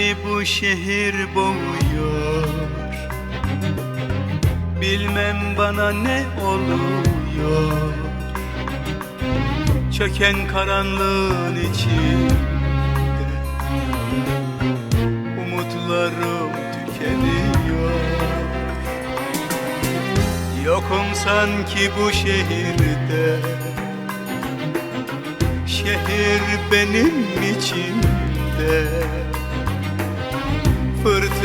Beni bu şehir boğuyor. Bilmem bana ne oluyor. Çöken karanlığın içinde Umutlarım tükeniyor. Yokum sanki bu şehirde. Şehir benim içimde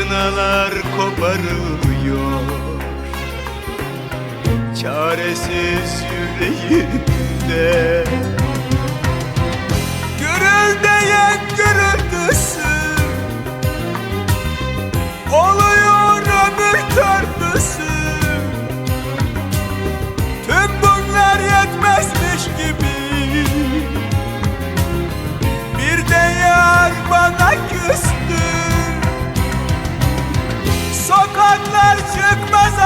Fırtınalar koparıyor Çaresiz yüreğimde. Gürüldeyen gürültüsü. Oluyor ömür törpüsü. Tüm bunlar yetmezmiş gibi. Bir de yar bana küstü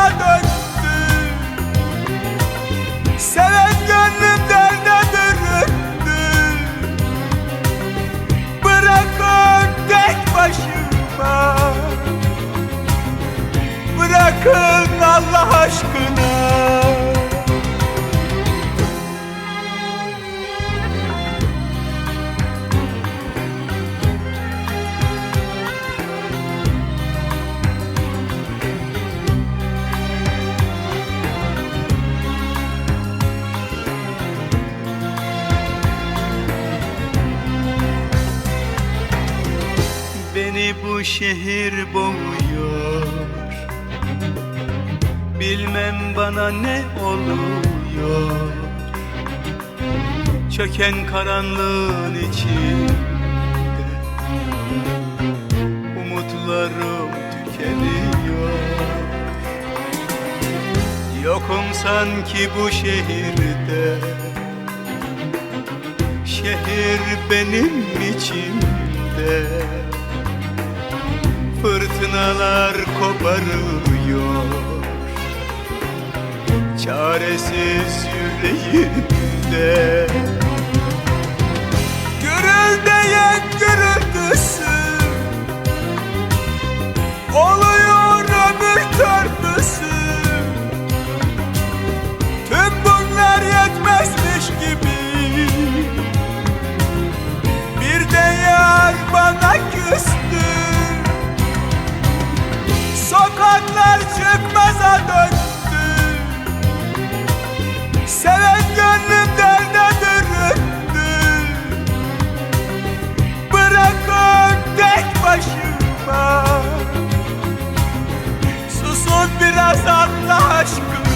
çıkmaza döndü Seven gönlüm derde dürüttü Bırakın tek başıma. Bırakın Allah aşkına Beni bu şehir boğuyor. Bilmem bana ne oluyor. Çöken karanlığın içinde Umutlarım tükeniyor. Yokum sanki bu şehirde. Şehir benim içimde Fırtınalar koparıyor Çaresiz yüreğimde sakla aşkım.